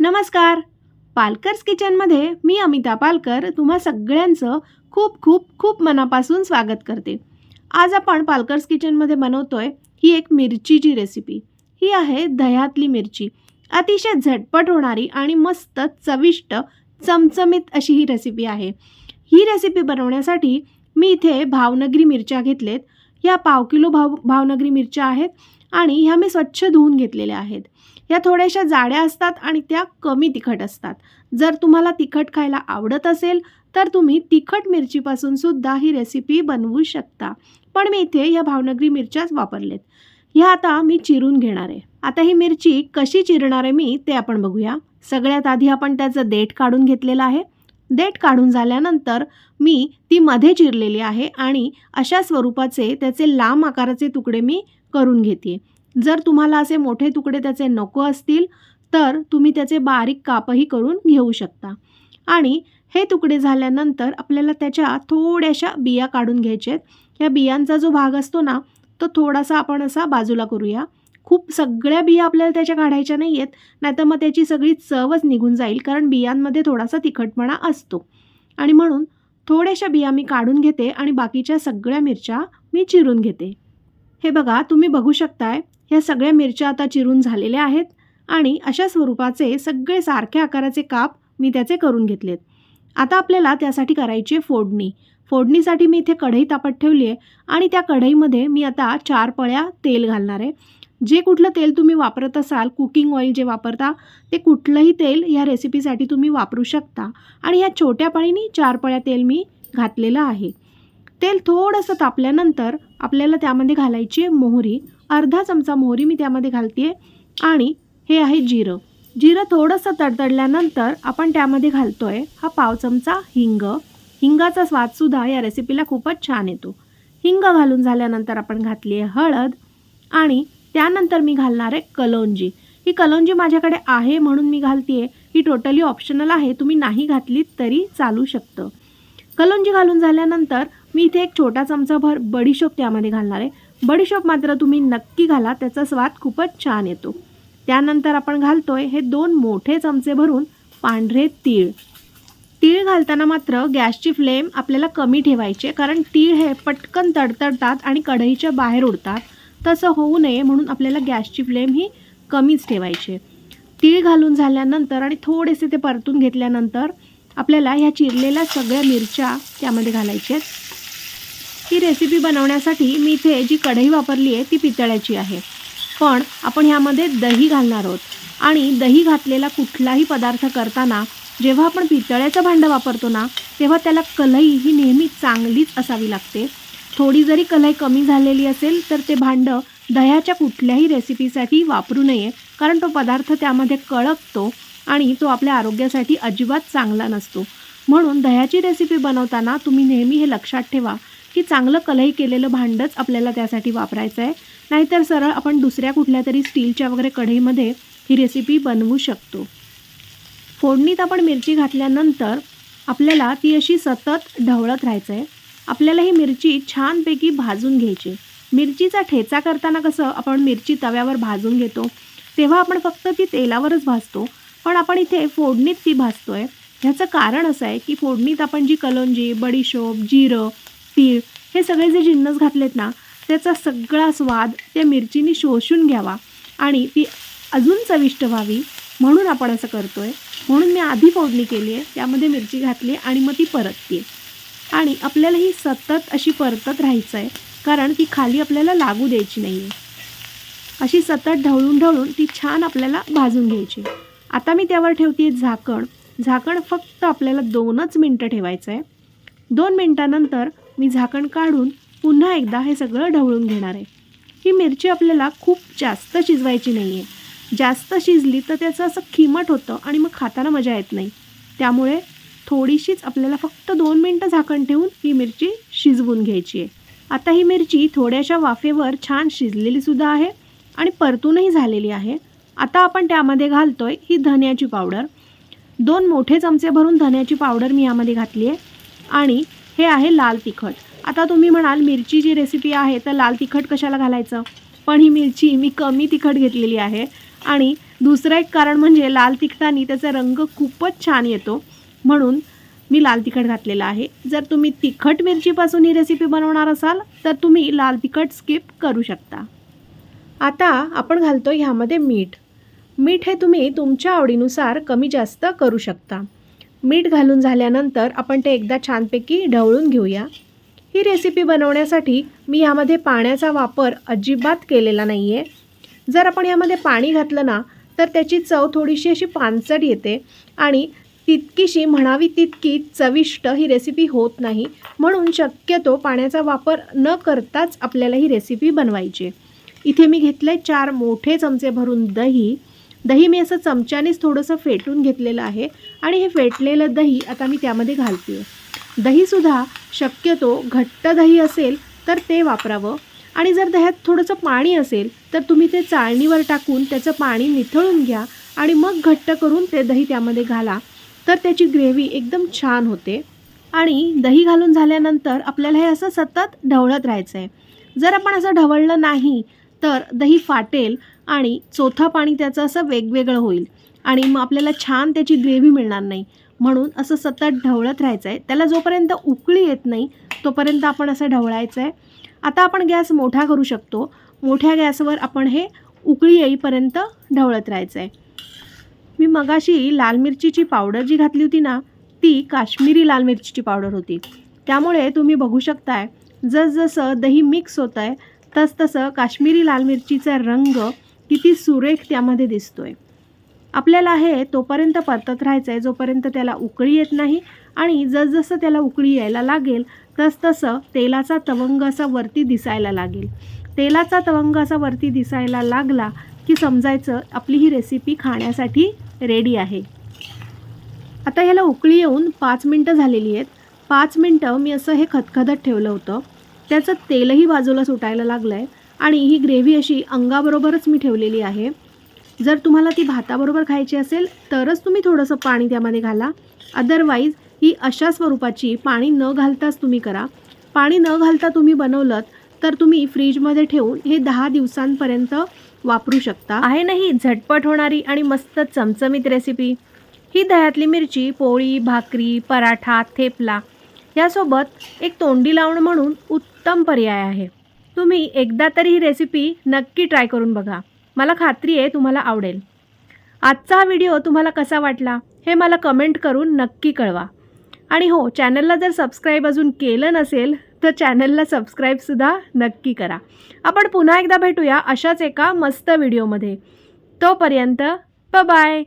नमस्कार. पालकर्स किचनमध्ये मी अमिता पालकर तुम्हा सगळ्यांचं खूप खूप खूप मनापासून स्वागत करते. आज आपण पालकर्स किचनमध्ये बनवतोय ही एक मिरचीची रेसिपी ही आहे दह्यातली मिरची. अतिशय झटपट होणारी आणि मस्त चविष्ट चमचमीत अशी ही रेसिपी आहे. ही रेसिपी बनवण्यासाठी मी इथे भावनगरी मिरच्या घेतलेत. ह्या पाव किलो भाव भावनगरी मिरच्या आहेत आणि ह्या मी स्वच्छ धुवून घेतलेल्या आहेत. ह्या थोड्याशा जाड्या असतात आणि त्या कमी तिखट असतात. जर तुम्हाला तिखट खायला आवडत असेल तर तुम्ही तिखट मिरचीपासून सुद्धा ही रेसिपी बनवू शकता. पण मी इथे ह्या भावनगरी मिरच्याच वापरलेत. ह्या आता मी चिरून घेणार आहे. आता ही मिरची कशी चिरणार आहे मी ते आपण बघूया. सगळ्यात आधी आपण त्याचं देठ काढून घेतलेलं आहे. देठ काढून झाल्यानंतर मी ती मध्ये चिरलेली आहे आणि अशा स्वरूपाचे त्याचे लांब आकाराचे तुकडे मी करून घेते जर तुम्हाला असे मोठे तुकडे त्याचे नको असतील तर तुम्ही त्याचे बारीक कापही करून घेऊ शकता. आणि हे तुकडे झाल्यानंतर आपल्याला त्याच्या थोड्याशा बिया काढून घ्यायच्या आहेत. या बियांचा जो भाग असतो ना तो थोडासा आपण असा बाजूला करूया. खूप सगळ्या बिया आपल्याला त्याच्या काढायच्या नाही आहेत नाहीतर मग त्याची सगळी चवच निघून जाईल कारण बियांमध्ये थोडासा तिखटपणा असतो. आणि म्हणून थोड्याशा बिया मी काढून घेते आणि बाकीच्या सगळ्या मिरच्या मी चिरून घेते. हे बघा तुम्ही बघू शकताय ह्या सगळ्या मिरच्या आता चिरून झालेल्या आहेत आणि अशा स्वरूपाचे सगळे सारख्या आकाराचे काप मी त्याचे करून घेतलेत. आता आपल्याला त्यासाठी करायची आहे फोडणी. फोडणीसाठी मी इथे कढई तापत ठेवली आहे आणि त्या कढईमध्ये मी आता चार पळ्या तेल घालणार आहे. जे कुठलं तेल तुम्ही वापरत असाल कुकिंग ऑइल जे वापरता ते कुठलंही तेल ह्या रेसिपीसाठी तुम्ही वापरू शकता. आणि ह्या छोट्या पळीनी चार पळ्या तेल मी घातलेलं आहे. तेल थोडंसं तापल्यानंतर आपल्याला त्यामध्ये घालायची आहे मोहरी. अर्धा चमचा मोहरी मी त्यामध्ये घालते आणि हे आहे जिरं. जिरं थोडंसं तडतडल्यानंतर आपण त्यामध्ये घालतो आहे हा पाव चमचा हिंग. हिंगाचा स्वादसुद्धा या रेसिपीला खूपच छान येतो. हिंग घालून झाल्यानंतर आपण घातली आहे हळद. आणि त्यानंतर मी घालणार आहे कलौंजी ही कलौंजी माझ्याकडे आहे म्हणून मी घालते आहे ही टोटली ऑप्शनल आहे. तुम्ही नाही घातलीत तरी चालू शकतं. कलौंजी घालून झाल्यानंतर मी इथे एक छोटा चमचाभर बडीशोप त्यामध्ये घालणार आहे. बडीशोप मात्र तुम्ही नक्की घाला त्याचा स्वाद खूपच छान येतो. त्यानंतर आपण घालतोय हे दोन मोठे चमचे भरून पांढरे तीळ. तीळ घालताना मात्र गॅसची फ्लेम आपल्याला कमी ठेवायची कारण तीळ हे पटकन तडतडतात आणि कढईच्या बाहेर उडतात. तसं होऊ नये म्हणून आपल्याला गॅसची फ्लेम ही कमीच ठेवायची तीळ घालून झाल्यानंतर आणि थोडेसे ते परतून घेतल्यानंतर आपल्याला ह्या चिरलेल्या सगळ्या मिरच्या त्यामध्ये घालायच्या आहेत. ही रेसिपी बनवण्यासाठी मी इथे जी कढई वापरली आहे ती पितळ्याची आहे. पण आपण ह्यामध्ये दही घालणार आहोत. आणि दही घातलेला कुठलाही पदार्थ करताना जेव्हा आपण पितळ्याचं भांडं वापरतो ना तेव्हा त्याला कलई ही नेहमी चांगलीच असावी लागते. थोडी जरी कलई कमी झालेली असेल तर ते भांडं दह्याच्या कुठल्याही रेसिपीसाठी वापरू नये कारण तो पदार्थ त्यामध्ये कळकतो आणि तो आपल्या आरोग्यासाठी अजिबात चांगला नसतो. म्हणून दह्याची रेसिपी बनवताना तुम्ही नेहमी हे लक्षात ठेवा की चांगलं कलई केलेलं भांडंच आपल्याला त्यासाठी वापरायचं आहे. नाहीतर सरळ आपण दुसऱ्या कुठल्या तरी स्टीलच्या वगैरे कढईमध्ये ही रेसिपी बनवू शकतो. फोडणीत आपण मिरची घातल्यानंतर आपल्याला ती अशी सतत ढवळत राहायचं आहे. आपल्याला ही मिरची छानपैकी भाजून घ्यायची मिरचीचा ठेचा करताना कसं आपण मिरची तव्यावर भाजून घेतो. तेव्हा आपण फक्त ती तेलावरच भाजतो. पण आपण इथे फोडणीत ती भाजतो आहे ह्याचं कारण असं आहे की फोडणीत आपण जी कलोंजी बडीशोप जिरं तीळ हे सगळे जे जिन्नस घातलेत ना त्याचा सगळा स्वाद त्या मिरचीने शोषून घ्यावा. आणि ती अजून चविष्ट व्हावी म्हणून आपण असं करतो आहे म्हणून मी आधी फोडणी केली आहे त्यामध्ये मिरची घातली आणि मग ती परतते आणि आपल्याला ही सतत अशी परतत राहायचं आहे कारण ती खाली आपल्याला लागू द्यायची नाही आहे अशी सतत ढवळून ढवळून ती छान आपल्याला भाजून घ्यायची. आता मी त्यावर ठेवते आहे झाकण. झाकण फक्त आपल्याला दोनच मिनटं ठेवायचं आहे दोन मिनटानंतर मी झाकण काढून पुन्हा एकदा हे सगळं ढवळून घेणार आहे. ही मिरची आपल्याला खूप जास्त शिजवायची नाही आहे जास्त शिजली तर त्याचं असं खिमट होतं आणि मग खाताना मजा येत नाही. त्यामुळे थोडीशीच आपल्याला फक्त दोन मिनटं झाकण ठेवून ही मिरची शिजवून घ्यायची आहे. आता ही मिरची थोड्याशा वाफेवर छान शिजलेलीसुद्धा आहे आणि परतूनही झालेली आहे. आता आपण त्यामध्ये घालतो आहे ही धन्याची पावडर. दोन मोठे चमचे भरून धन्याची पावडर मी यामध्ये घातली आहे आणि हे आहे लाल तिखट. आता तुम्ही म्हणाल मिरची जी रेसिपी आहे तर लाल तिखट कशाला घालायचं? पण ही मिरची मी कमी तिखट घेतलेली आहे. आणि दुसरं एक कारण म्हणजे लाल तिखटाने त्याचा रंग खूपच छान येतो. म्हणून मी लाल तिखट घातलेलं आहे. जर तुम्ही तिखट मिरचीपासून ही रेसिपी बनवणार असाल तर तुम्ही लाल तिखट स्किप करू शकता. आता आपण घालतो ह्यामध्ये मीठ. मीठ हे तुम्ही तुमच्या आवडीनुसार कमी जास्त करू शकता. मीठ घालून झाल्यानंतर आपण ते एकदा छानपैकी ढवळून घेऊया. ही रेसिपी बनवण्यासाठी मी यामध्ये पाण्याचा वापर अजिबात केलेला नाही आहे जर आपण यामध्ये पाणी घातलं ना तर त्याची चव थोडीशी अशी पानसट येते आणि तितकीशी म्हणावी तितकी चविष्ट ही रेसिपी होत नाही. म्हणून शक्यतो पाण्याचा वापर न करताच आपल्याला ही रेसिपी बनवायची आहे. इथे मी घेतलं आहे चार मोठे चमचे भरून दही. दही मी असं चमच्यानेच थोडंसं फेटून घेतलेलं आहे आणि हे फेटलेलं दही आता मी त्यामध्ये घालते. दहीसुद्धा शक्यतो घट्ट दही असेल तर ते वापरावं आणि जर दह्यात थोडंसं पाणी असेल तर तुम्ही ते चाळणीवर टाकून त्याचं पाणी निथळून घ्या आणि मग घट्ट करून ते दही त्यामध्ये घाला. तर त्याची ग्रेव्ही एकदम छान होते. आणि दही घालून झाल्यानंतर आपल्याला हे असं सतत ढवळत राहायचं आहे जर आपण असं ढवळलं नाही तर दही फाटेल आणि चौथा पाणी त्याचं असं वेगवेगळं होईल. आणि मग आपल्याला छान त्याची ग्रेव्ही मिळणार नाही. म्हणून असं सतत ढवळत राहायचं आहे त्याला जोपर्यंत उकळी येत नाही तोपर्यंत आपण असं ढवळायचं आहे आता आपण गॅस मोठा करू शकतो. मोठ्या गॅसवर आपण हे उकळी येईपर्यंत ढवळत राहायचं आहे मी मगाशी लाल मिरचीची पावडर जी घातली होती ना ती काश्मीरी लाल मिरचीची पावडर होती. त्यामुळे तुम्ही बघू शकताय जसजसं दही मिक्स होतं आहे तसतसं काश्मीरी लाल मिरचीचा रंग किती सुरेख त्यामध्ये दिसतोय. आपल्याला हे तोपर्यंत परतत राहायचं आहे जोपर्यंत त्याला उकळी येत नाही आणि जसजसं त्याला उकळी यायला लागेल तसतसं तेलाचा तवंग असा वरती दिसायला लागेल. तेलाचा तवंग असा वरती दिसायला लागला की समजायचं आपली ही रेसिपी खाण्यासाठी रेडी आहे. आता ह्याला उकळी येऊन पाच मिनटं झालेली आहेत. पाच मिनटं मी असं हे खतखदत ठेवलं होतं. त्याचं तेलही बाजूला सुटायला लागलं आहे आणि ही ग्रेव्ही अशी अंगाबरोबरच मी ठेवलेली आहे. जर तुम्हाला ती भाताबरोबर खायची असेल तरच तुम्ही थोडंसं पाणी त्यामध्ये घाला. अदरवाईज ही अशा स्वरूपाची पाणी न घालताच तुम्ही करा. पाणी न घालता तुम्ही बनवलं तर तुम्ही फ्रीजमध्ये ठेवून हे दहा दिवसांपर्यंत वापरू शकता. आहे ना ही झटपट होणारी आणि मस्त चमचमीत रेसिपी ही दह्यातली मिरची पोळी भाकरी पराठा थेपला यासोबत एक तोंडी लावणं म्हणून उत्तम पर्याय आहे. तुम्ही एकदा तरी ही रेसिपी नक्की ट्राय करून बघा. मला खात्री आहे तुम्हाला आवडेल. आजचा हा व्हिडिओ तुम्हाला कसा वाटला हे मला कमेंट करून नक्की कळवा. आणि हो चॅनलला जर सबस्क्राईब अजून केलं नसेल तर चॅनलला सबस्क्राईबसुद्धा नक्की करा. आपण पुन्हा एकदा भेटूया अशाच एका मस्त व्हिडिओमध्ये तोपर्यंत बाय